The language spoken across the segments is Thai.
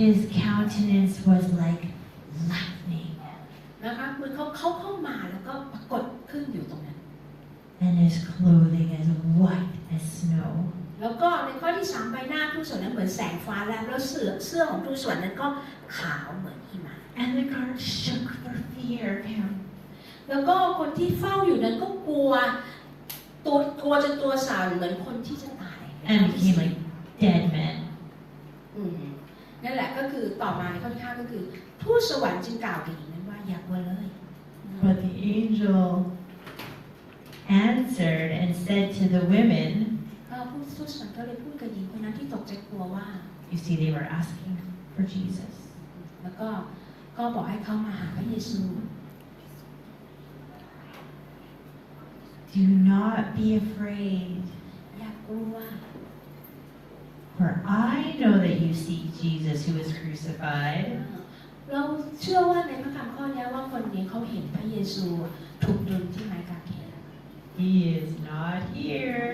his countenance was like lightning, นะคะเหมือนเขาเขาเข้ามาแล้วก็ปรากฏขึ้นอยู่ตรงนั้น and his clothing as white as snow. แล้วก็ในข้อที่สามใบหน้าทูตสวรรค์นั้นเหมือนแสงฟ้าแลบแล้วเสื้อเสื้อของทูตสวรรค์นั้นก็ขาวเหมือนหิมะ And the guard shook for fear of him. แล้วก็คนที่เฝ้าอยู่นั้นก็กลัวตัวกลัวจนตัวสั่นเหมือนคนที่จะตาย and became like dead men. อืม นั่นแหละก็คือต่อมาในข้อที่ห้าก็คือทูตสวรรค์จึงกล่าวกับหญิงนั้นว่าอย่ากลัวเลย But the angel answered and said to the women, ก็ผู้ทูตสวรรค์ก็เลยพูดกับหญิงคนนั้นที่ตกใจกลัวว่า you see, they were asking for Jesus. แล้วก็ก็บอกให้เขามาหาพระเยซู Do not be afraid, อย่ากลัว for I know that you seek Jesus who was crucified. เราเชื่อว่าในพระคำข้อนี้ว่าคนนี้เขาเห็นพระเยซูถูกตรึงที่ไม้กางเขน He is not here,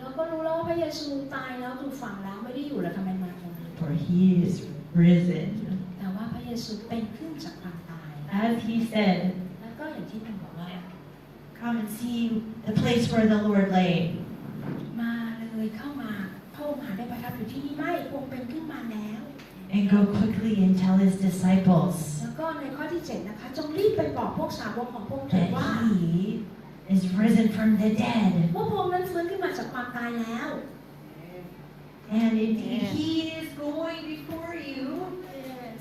เราก็รู้แล้วว่าพระเยซูตายแล้วถูกฝังแล้วไม่ได้อยู่แล้วทำไมมาตรงนี้ for he is risen. แต่ว่าพระเยซูเป็นขึ้นจากความตาย As he said, แล้วก็อย่างที่ท่านบอกว่า Come and see the place where the Lord lay. มาเลยเข้ามาพระ องค์หาได้ประทับอยู่ที่นี่ไม่พระองค์เป็นขึ้นมาแล้ว And go quickly and tell his disciples แล้วก็ในข้อที่เจ็ดนะคะจงรีบไปบอกพวกสาวกของพระองค์เถิด that ว่า he is risen from the dead. ว่าพระองค์นั้นฟื้นขึ้นมาจากความตายแล้ว And indeed, he is going before you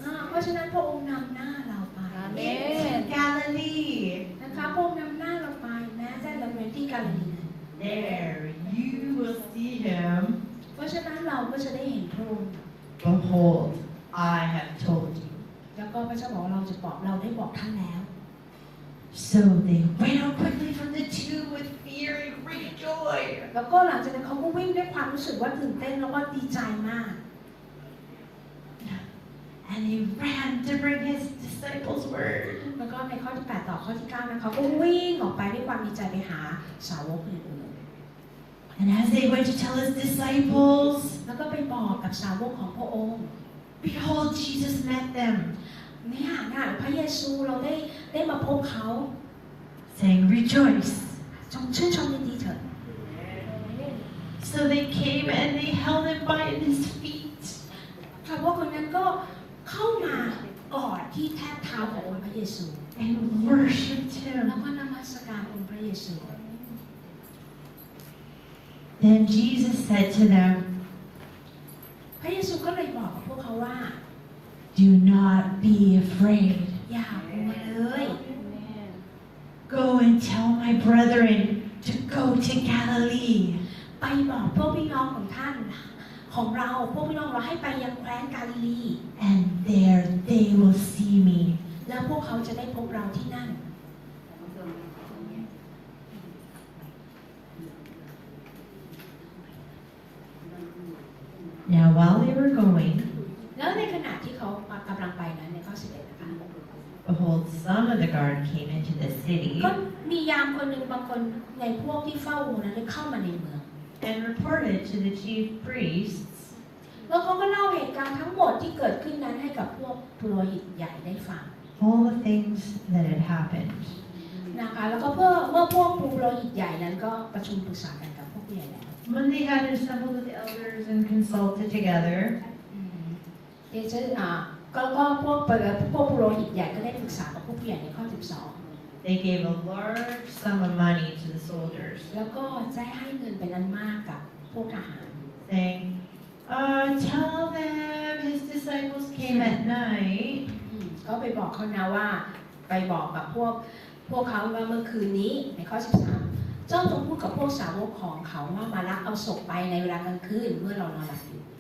อ่าเพราะฉะนั้นพระองค์นำหน้าเราไป into Galilee. นะคะพระองค์นำหน้าเราไปแม้แต่เราเป็นที่กาลิลี There you will see him. เพราะฉะนั้นเรา ก็จะได้เห็นพระองค์ Behold, I have told you. แล้วก็พระเจ้าบอกว่าเราจะบอกเราได้บอกท่านแล้ว So they went out quickly from the tomb with fear and great joy. แล้วก็หลังจากนั้นเขาก็วิ่งด้วยความรู้สึกว่าตื่นเต้นแล้วก็ดีใจมาก And he ran to bring his disciples word. แล้วก็ในข้อที่8ต่อข้อที่9นะเขาก็วิ่งออกไปด้วยความดีใจไปหาสาวกอื่น And as they went to tell his disciples, ๆแล้วก็ไปบอกกับสาวกของพระองค์ behold, Jesus met them, เนี่ยนะพระเยซูเราได้ได้มาพบเขา saying, Rejoice. จงชื่นชมยินดีเถิด So they came and they held him by his feet ชาวกคนนั้นก็เข้ามากอดที่แทบเท้าขององค์พระเยซู and worshipped แล้ว him. ก็นมัสการองค์พระเยซู Then Jesus said to them, พระเยซูก็เลยบอกกับพวกเขาว่า Do not be afraid. อย่ากลัวเลย Go and tell my brethren to go to Galilee. ไปบอกพวกพี่น้องของท่านของเราพวกพี่น้องเราให้ไปยังแคว้นกาลิลี And there they will see me. แล้วพวกเขาจะได้พบเราที่นั่น Now, while they were going, แล้วในขณะที่เขากำลังไปนั้นในข้อ11นะคะ behold, some of the guard came into the city ก็มียามคนหนึ่งบางคนในพวกที่เฝ้าอูนั้นได้เข้ามาในเมือง and reported to the chief priests แล้วเขาก็เล่าเหตุการณ์ทั้งหมดที่เกิดขึ้นนั้นให้กับพวกปุโรหิตใหญ่ได้ฟัง all the things that had happened. นะคะแล้วก็เพื่อเมื่อพวกปุโรหิตใหญ่นั้นก็ประชุมปรึกษากันกับพวกผู้ใหญ่แล้ว When they had assembled with the elders and consulted together, อืม เดี๋ยวจะอ่าก็ก็พวกเปิดพวกปุโรหิตใหญ่ก็ได้ปรึกษากับพวกผู้ใหญ่ในข้อ 12 they gave a large sum of money to the soldiers, แล้วก็ได้ให้เงินเป็นอันมากกับพวกทหาร saying, uh, Tell them his disciples came at night อืมก็ไปบอกเขานะว่าไปบอกกับพวกพวกเขาว่าเมื่อคืนนี้ในข้อ 13 เจ้าจงพูดกับพวกสาวกของเขาว่ามาลักเอาศพไปในเวลากลางคืนเมื่อเรานอนหลับอยู่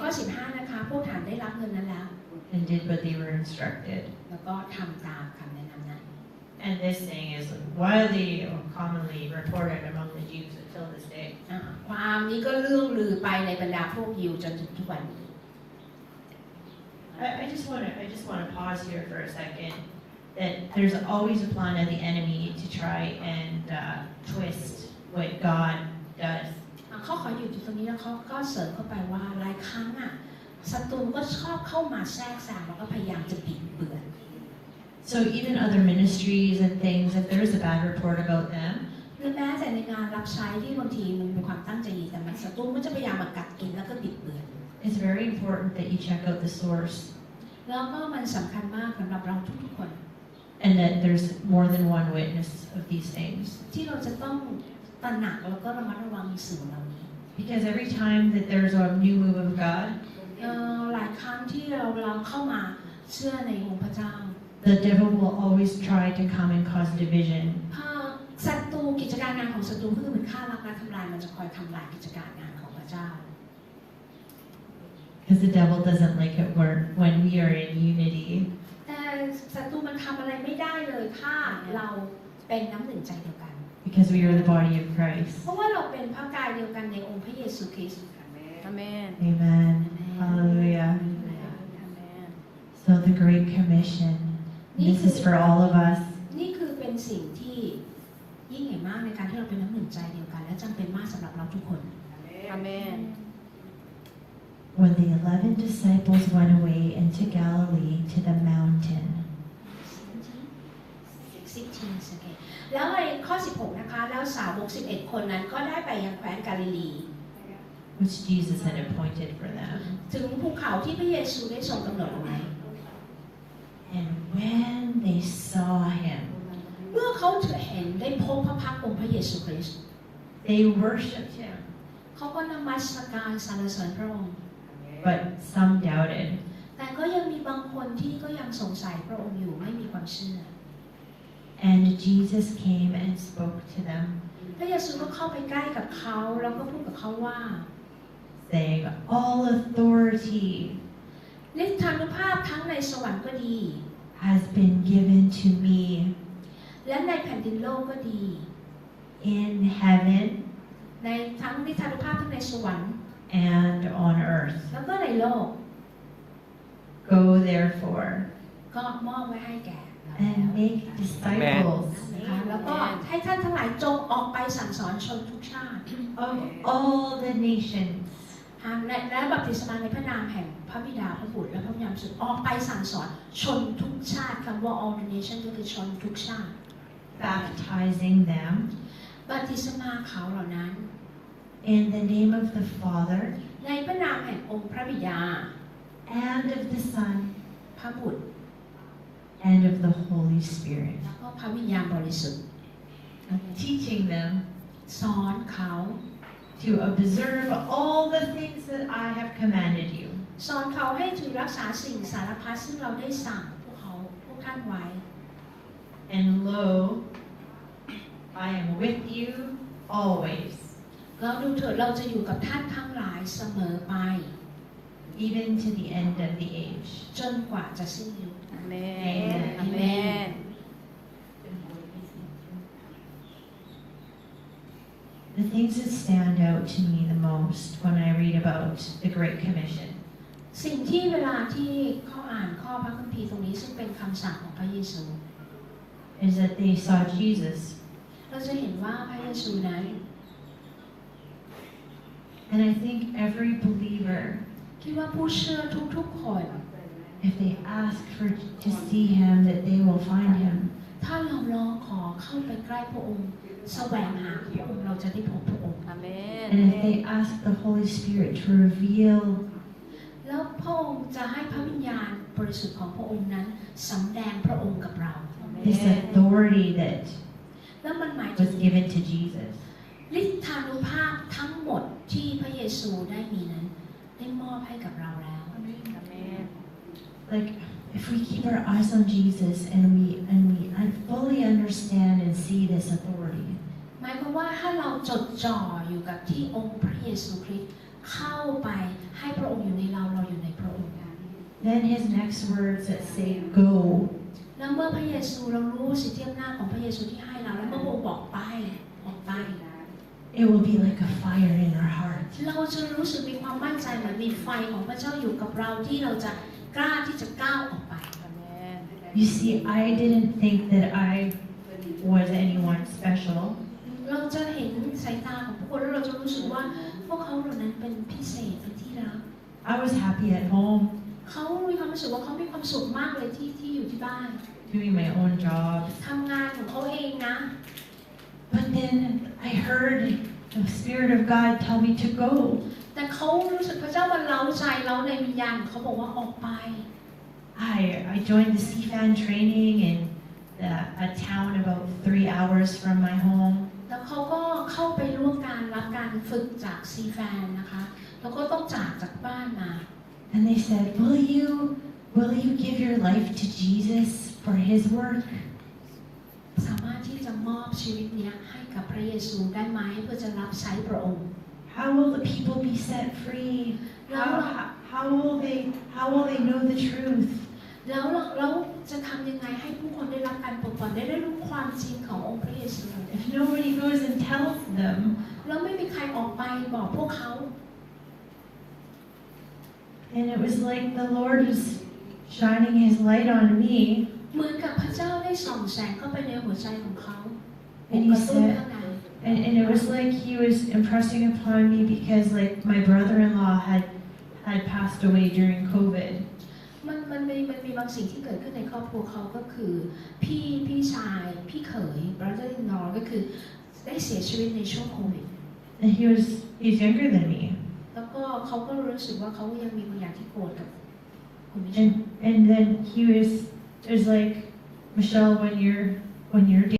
ข้อ 15 นะคะ พวกฐานได้รับเงินนั้นแล้ว and did what they were instructed. แล้วก็ทำตามคำแนะนำนั้น And And this thing is widely or commonly reported among the Jews until this day. อ่าความนี้ก็เลื่องลือไปในบรรดาพวกยิวจนถึงทุกวันนี้ I, I just want to I just want to pause here for a second. That there's always a plan of the enemy to try and uh, twist what God does. อะเขาขออยู่ที่ตรงนี้แล้วเขาก็เสริมเข้าไปว่าหลายครั้งอะศัตรูก็ชอบเข้ามาแทรกแซงแล้วก็พยายามจะบิดเบือน So even other ministries and things, if there's a bad report about them, หรือแม้แต่ในงานรับใช้ที่บางทีมันมีความตั้งใจดีแต่มันศัตรูก็จะพยายามมากัดกินแล้วก็บิดเบือน it's very important that you check out the source แล้วก็มันสำคัญมากสำหรับเราทุกๆคน and that there's more than one witness of these things. ที่เราจะต้อง ตระหนักแล้วก็ระมัดระวังในสิ่งเหล่านี้ Because every time that there's a new move of God, เอ่อหลายครั้งที่เราเราเข้ามาเชื่อในองค์พระเจ้า the devil will always try to come and cause division ถ้าศัตรูกิจการงานของศัตรูก็คือมันฆ่ารักและทำลายมันจะคอยทำลายกิจการงานของพระเจ้า because the devil doesn't like it when, when we are in unity. แต่ศัตรูมันทำอะไรไม่ได้เลยถ้าเราเป็นน้ำหนึ่งใจเดียวกัน Because we are the body of Christ. เพราะว่าเราเป็นพระกายเดียวกันในองค์พระเยซูคริสต์ Amen. Amen. Hallelujah. Amen. So the Great Commission. This is for all of us. นี่คือเป็นสิ่งที่ยิ่งใหญ่มากในการที่เราเป็นน้ำหนึ่งใจเดียวกัน และจำเป็นมากสำหรับเราทุกคน Amen. When the eleven disciples went away into Galilee to the mountain, 16 okay แล้วในข้อ 16 นะคะ แล้วสาวก11 คนนั้นก็ได้ไปยังแคว้นกาลิลี which Jesus had appointed for them. ถึงภูเขาที่พระเยซูได้ทรงกำหนดเอาไว้ And when they saw him, เมื่อเขาเห็นได้พบพระพักตร์องค์พระเยซูคริสต์ they worshipped him, เขาก็นมัสการสรรเสริญพระองค์ but some doubted. แต่ก็ยังมีบางคนที่ก็ยังสงสัยพระองค์อยู่ไม่มีความเชื่อ And Jesus came and spoke to them, พระเยซูก็เข้าไปใกล้กับเขาแล้วก็พูดกับเขาว่า saying, All authority ฤทธานุภาพทั้งในสวรรค์ก็ดี has been given to me และในแผ่นดินโลกก็ดี in heaven ในทั้งฤทธานุภาพทั้งในสวรรค์ and on earth. แล้วก็ในโลก Go therefore ก็มอบไว้ให้แก่เรา and make disciples นะคะแล้วก็ให้ท่านทั้งหลายจงออกไปสั่งสอนชนทุกชาติ of all the nations, และและบัพติศมาในพระนามแห่งพระบิดาพระบุตรและพระวิญญาณบริสุทธิ์ออกไปสั่งสอนชนทุกชาติคำว่า all the nation ก็คือชนทุกชาติ baptizing them บัพติศมาเขาเหล่านั้น in the name of the Father ในพระนามแห่งองค์พระบิดา and of the Son พระบุตร and of the Holy Spirit, แล้วก็พระวิญญาณบริสุทธิ์ teaching them สอนเขา to observe all the things that I have commanded you. สอนเขาให้ถือรักษาสิ่งสารพัดซึ่งเราได้สั่งพวกเขาพวกท่านไว้ And lo, I am with you always, เราดูเถิดเราจะอยู่กับท่านทั้งหลายเสมอไป even to the end of the age. จนกว่าจะสิ้นยุค Amen. Amen. The things that stand out to me the most when I read about the Great Commission สิ่งที่เวลาที่เขาอ่านข้อพระคัมภีร์ตรงนี้ซึ่งเป็นคำสั่งของพระเยซู is that they saw Jesus. เราจะเห็นว่าพระเยซูนั้น And I think every believer, คิดว่าผู้เชื่อทุกๆคน if they ask for to see him, that they will find him. ถ้าเราลองขอเข้าไปใกล้พระองค์แสวงหาพระองค์เราจะได้พบพระองค์ And if Amen. they ask the Holy Spirit to reveal แล้วพระองค์จะให้พระวิญญาณบริสุทธิ์ของพระองค์นั้นสำแดงพระองค์กับเรา this authority that แล้วมันหมายถึ was ง given to Jesus, ฤทธานุภาพทั้งหมดที่พระเยซูได้มีนั้น ได้มอบให้กับเราแล้ว Amen. like if we keep our eyes on Jesus and we and we un- fully understand and see this authority, หมายความว่าถ้าเราจดจ่ออยู่กับที่องค์พระเยซูคริสต์เข้าไปให้พระองค์อยู่ในเราเราอยู่ในพระองค์ then his next words that say go แล้วเมื่อพระเยซูเรารู้สิทธิอำนาจของพระเยซูที่ให้เราแล้วเมื่อพระองค์บอกไปบอกไป it will be like a fire in our heart. เราจะรู้สึกมีความมั่นใจเหมือนมีไฟของพระเจ้าอยู่กับเราที่เราจะกล้าที่จะก้าวออกไป Amen. You see, I didn't think that I was anyone special. เราจะเห็นสายตาของผู้คนแล้วเราจะรู้สึกว่าพวกเขาเหล่านั้นเป็นพิเศษเป็นที่รัก I was happy at home, เขามีความรู้สึกว่าเขามีความสุขมากเลยที่ที่อยู่ที่บ้าน doing my own job. ทำงานของเขาเองนะ But then I heard the Spirit of God tell me to go. แต่เขารู้สึกพระเจ้ามันเล้าใจเล้าในวิญญาณของเขาบอกว่าออกไป I, I joined the CFAN training in the, a town about three hours from my home. แล้วเขาก็เข้าไปร่วมการรับการฝึกจากซีแฟนนะคะ แล้วก็ต้องจากจากบ้านมา And they said, Will you, will you give your life to Jesus for his work? สามารถที่จะมอบชีวิตเนี้ยให้กับพระเยซูได้ไหมเพื่อจะรับใช้พระองค์ How will the people be set free? How, how, how will they how will they know the truth? แล้วเราเราจะทำยังไงให้ผู้คนได้รับการปลดปล่อยได้ได้รู้ความจริงขององค์พระเยซู If nobody goes and tells them, แล้วไม่มีใครออกไปบอกพวกเขา and it was like the Lord was shining his light on me, เหมือนกับพระเจ้าได้ส่องแสงเข้าไปในหัวใจของเขา and ก he ระตุ้น said, ข้างใน and, and it was like he was impressing upon me because like my brother-in-law had had passed away during COVID. มันมันมีมันมีบางสิ่งที่เกิดขึ้นในครอบครัวเขาก็คือพี่พี่ชายพี่เขย brother in law ก็คือได้เสียชีวิตในช่วงโควิด And he was he's younger than me. แล้วก็เขาก็รู้สึกว่าเขายังมีบางอย่างที่โกรธกับคุณมิช And and then he was was like Michelle when you're when you're